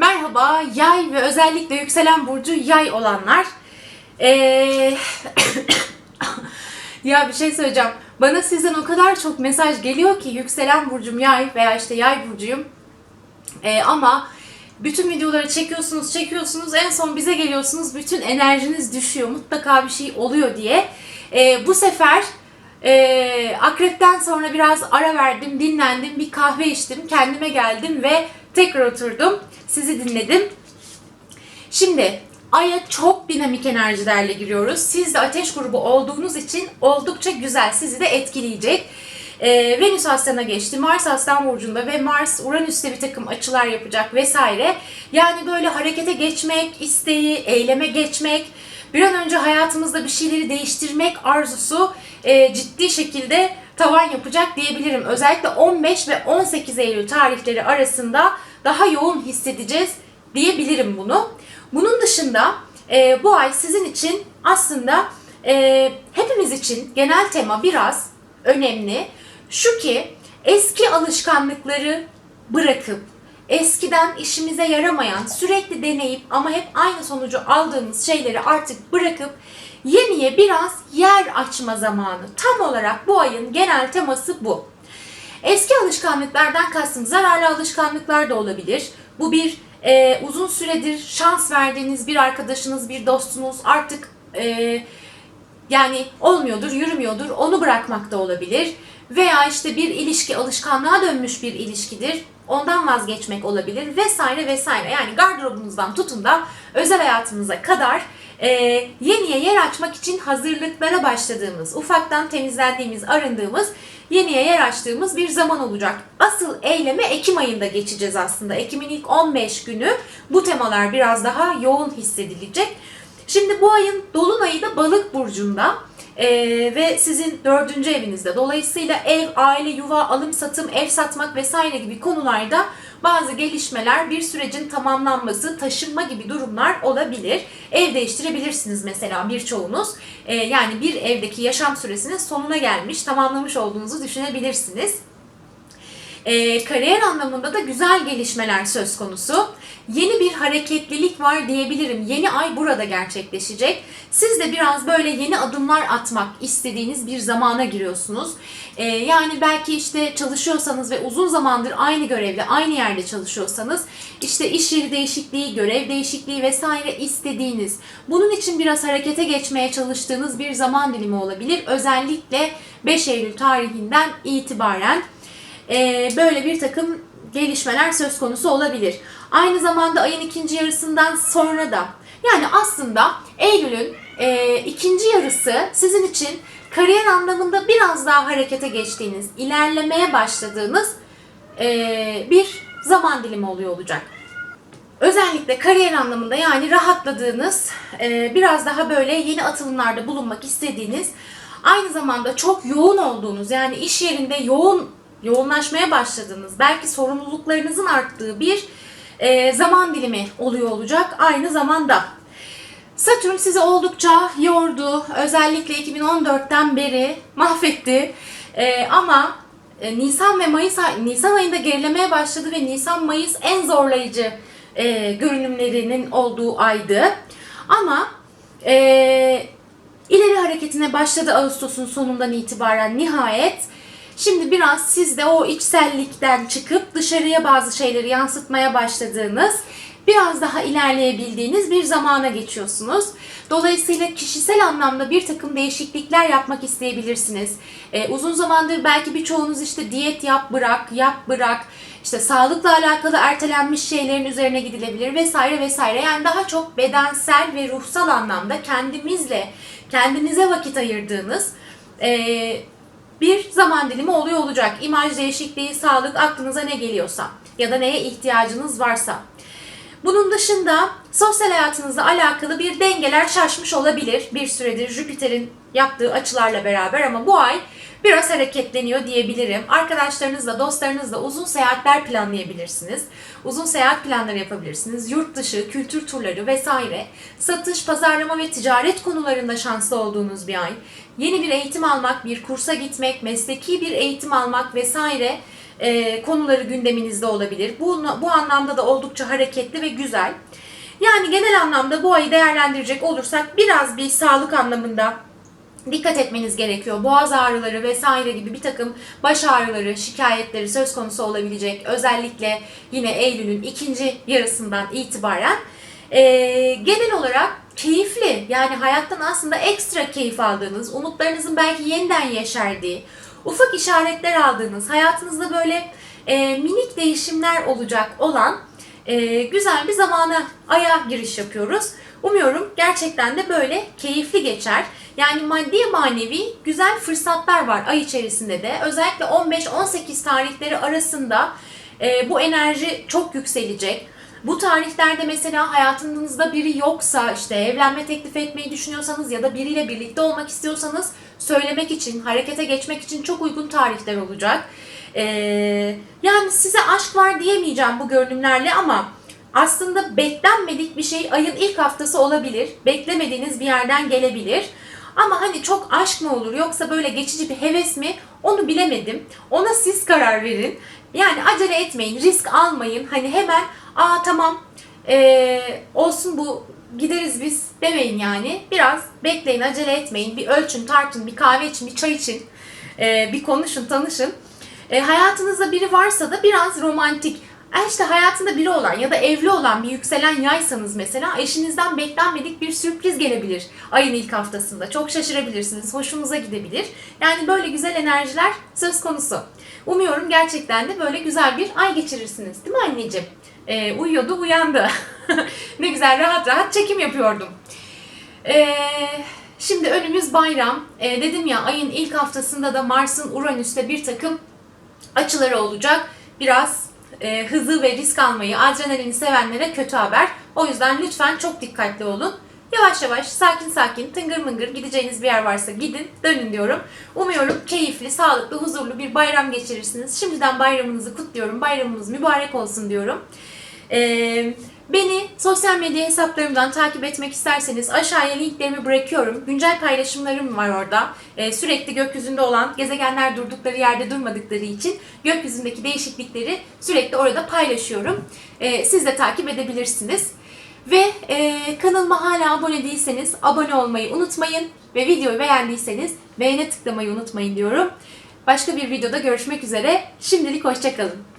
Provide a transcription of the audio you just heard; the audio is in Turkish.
Merhaba yay ve özellikle yükselen burcu yay olanlar. Ee, ya bir şey söyleyeceğim. Bana sizden o kadar çok mesaj geliyor ki yükselen burcum yay veya işte yay burcuyum. Ee, ama bütün videoları çekiyorsunuz, çekiyorsunuz. En son bize geliyorsunuz. Bütün enerjiniz düşüyor. Mutlaka bir şey oluyor diye. Ee, bu sefer e, akrepten sonra biraz ara verdim, dinlendim, bir kahve içtim, kendime geldim ve tekrar oturdum. Sizi dinledim. Şimdi Ay'a çok dinamik enerjilerle giriyoruz. Siz de ateş grubu olduğunuz için oldukça güzel, sizi de etkileyecek. Ee, Venüs Aslan'a geçti, Mars Aslan Burcu'nda ve Mars Uranüs'te bir takım açılar yapacak vesaire. Yani böyle harekete geçmek, isteği, eyleme geçmek, bir an önce hayatımızda bir şeyleri değiştirmek arzusu e, ciddi şekilde tavan yapacak diyebilirim. Özellikle 15 ve 18 Eylül tarihleri arasında daha yoğun hissedeceğiz diyebilirim bunu. Bunun dışında e, bu ay sizin için aslında e, hepimiz için genel tema biraz önemli. Şu ki eski alışkanlıkları bırakıp eskiden işimize yaramayan, sürekli deneyip ama hep aynı sonucu aldığımız şeyleri artık bırakıp yeniye biraz yer açma zamanı. Tam olarak bu ayın genel teması bu. Eski alışkanlıklardan kastım zararlı alışkanlıklar da olabilir. Bu bir e, uzun süredir şans verdiğiniz bir arkadaşınız, bir dostunuz artık e, yani olmuyordur, yürümüyordur. Onu bırakmak da olabilir. Veya işte bir ilişki alışkanlığa dönmüş bir ilişkidir. Ondan vazgeçmek olabilir vesaire vesaire. Yani gardırobunuzdan tutun da özel hayatınıza kadar e, yeniye yer açmak için hazırlıklara başladığımız, ufaktan temizlendiğimiz, arındığımız, yeniye yer açtığımız bir zaman olacak. Asıl eyleme Ekim ayında geçeceğiz aslında. Ekim'in ilk 15 günü bu temalar biraz daha yoğun hissedilecek. Şimdi bu ayın dolunayı da balık burcunda ee, ve sizin dördüncü evinizde. Dolayısıyla ev, aile, yuva, alım, satım, ev satmak vesaire gibi konularda bazı gelişmeler, bir sürecin tamamlanması, taşınma gibi durumlar olabilir. Ev değiştirebilirsiniz mesela birçoğunuz. Ee, yani bir evdeki yaşam süresinin sonuna gelmiş, tamamlamış olduğunuzu düşünebilirsiniz. E, kariyer anlamında da güzel gelişmeler söz konusu. Yeni bir hareketlilik var diyebilirim. Yeni ay burada gerçekleşecek. Siz de biraz böyle yeni adımlar atmak istediğiniz bir zamana giriyorsunuz. E, yani belki işte çalışıyorsanız ve uzun zamandır aynı görevde, aynı yerde çalışıyorsanız işte iş yeri değişikliği, görev değişikliği vesaire istediğiniz, bunun için biraz harekete geçmeye çalıştığınız bir zaman dilimi olabilir. Özellikle 5 Eylül tarihinden itibaren böyle bir takım gelişmeler söz konusu olabilir. Aynı zamanda ayın ikinci yarısından sonra da yani aslında Eylül'ün e, ikinci yarısı sizin için kariyer anlamında biraz daha harekete geçtiğiniz, ilerlemeye başladığınız e, bir zaman dilimi oluyor olacak. Özellikle kariyer anlamında yani rahatladığınız, e, biraz daha böyle yeni atılımlarda bulunmak istediğiniz, aynı zamanda çok yoğun olduğunuz yani iş yerinde yoğun yoğunlaşmaya başladığınız, belki sorumluluklarınızın arttığı bir e, zaman dilimi oluyor olacak aynı zamanda. Satürn sizi oldukça yordu. Özellikle 2014'ten beri mahvetti. E, ama e, Nisan ve Mayıs ay- Nisan ayında gerilemeye başladı ve Nisan Mayıs en zorlayıcı e, görünümlerinin olduğu aydı. Ama e, ileri hareketine başladı Ağustos'un sonundan itibaren nihayet. Şimdi biraz siz de o içsellikten çıkıp dışarıya bazı şeyleri yansıtmaya başladığınız, biraz daha ilerleyebildiğiniz bir zamana geçiyorsunuz. Dolayısıyla kişisel anlamda bir takım değişiklikler yapmak isteyebilirsiniz. Ee, uzun zamandır belki birçoğunuz işte diyet yap bırak, yap bırak, işte sağlıkla alakalı ertelenmiş şeylerin üzerine gidilebilir vesaire vesaire. Yani daha çok bedensel ve ruhsal anlamda kendimizle, kendinize vakit ayırdığınız, e, bir zaman dilimi oluyor olacak. İmaj değişikliği, sağlık, aklınıza ne geliyorsa ya da neye ihtiyacınız varsa. Bunun dışında sosyal hayatınızla alakalı bir dengeler şaşmış olabilir. Bir süredir Jüpiter'in yaptığı açılarla beraber ama bu ay biraz hareketleniyor diyebilirim. Arkadaşlarınızla, dostlarınızla uzun seyahatler planlayabilirsiniz. Uzun seyahat planları yapabilirsiniz. Yurt dışı, kültür turları vesaire. Satış, pazarlama ve ticaret konularında şanslı olduğunuz bir ay. Yeni bir eğitim almak, bir kursa gitmek, mesleki bir eğitim almak vesaire e, konuları gündeminizde olabilir. Bu, bu anlamda da oldukça hareketli ve güzel. Yani genel anlamda bu ayı değerlendirecek olursak biraz bir sağlık anlamında dikkat etmeniz gerekiyor. Boğaz ağrıları vesaire gibi bir takım baş ağrıları, şikayetleri söz konusu olabilecek. Özellikle yine Eylül'ün ikinci yarısından itibaren. Ee, genel olarak keyifli yani hayattan aslında ekstra keyif aldığınız, umutlarınızın belki yeniden yeşerdiği, ufak işaretler aldığınız, hayatınızda böyle e, minik değişimler olacak olan e, güzel bir zamana, aya giriş yapıyoruz. Umuyorum gerçekten de böyle keyifli geçer. Yani maddi manevi güzel fırsatlar var ay içerisinde de. Özellikle 15-18 tarihleri arasında e, bu enerji çok yükselecek. Bu tarihlerde mesela hayatınızda biri yoksa işte evlenme teklif etmeyi düşünüyorsanız ya da biriyle birlikte olmak istiyorsanız söylemek için, harekete geçmek için çok uygun tarihler olacak. Ee, yani size aşk var diyemeyeceğim bu görünümlerle ama aslında beklenmedik bir şey ayın ilk haftası olabilir. Beklemediğiniz bir yerden gelebilir. Ama hani çok aşk mı olur yoksa böyle geçici bir heves mi onu bilemedim. Ona siz karar verin. Yani acele etmeyin, risk almayın. Hani hemen aa tamam ee, olsun bu gideriz biz demeyin yani. Biraz bekleyin, acele etmeyin. Bir ölçün, tartın, bir kahve için, bir çay için. ee, bir konuşun, tanışın. E, hayatınızda biri varsa da biraz romantik. E işte hayatında biri olan ya da evli olan bir yükselen yaysanız mesela eşinizden beklenmedik bir sürpriz gelebilir ayın ilk haftasında. Çok şaşırabilirsiniz, hoşunuza gidebilir. Yani böyle güzel enerjiler söz konusu. Umuyorum gerçekten de böyle güzel bir ay geçirirsiniz. Değil mi anneciğim? E, uyuyordu, uyandı. ne güzel rahat rahat çekim yapıyordum. Eee... Şimdi önümüz bayram. Ee, dedim ya ayın ilk haftasında da Mars'ın Uranüs'te bir takım açıları olacak. Biraz e, hızı ve risk almayı, adrenalini sevenlere kötü haber. O yüzden lütfen çok dikkatli olun. Yavaş yavaş, sakin sakin, tıngır mıngır gideceğiniz bir yer varsa gidin, dönün diyorum. Umuyorum keyifli, sağlıklı, huzurlu bir bayram geçirirsiniz. Şimdiden bayramınızı kutluyorum. Bayramınız mübarek olsun diyorum. Ee, beni sosyal medya hesaplarımdan takip etmek isterseniz aşağıya linklerimi bırakıyorum. Güncel paylaşımlarım var orada. Ee, sürekli gökyüzünde olan gezegenler durdukları yerde durmadıkları için gökyüzündeki değişiklikleri sürekli orada paylaşıyorum. Ee, siz de takip edebilirsiniz. Ve e, kanalıma hala abone değilseniz abone olmayı unutmayın. Ve videoyu beğendiyseniz beğene tıklamayı unutmayın diyorum. Başka bir videoda görüşmek üzere. Şimdilik hoşçakalın.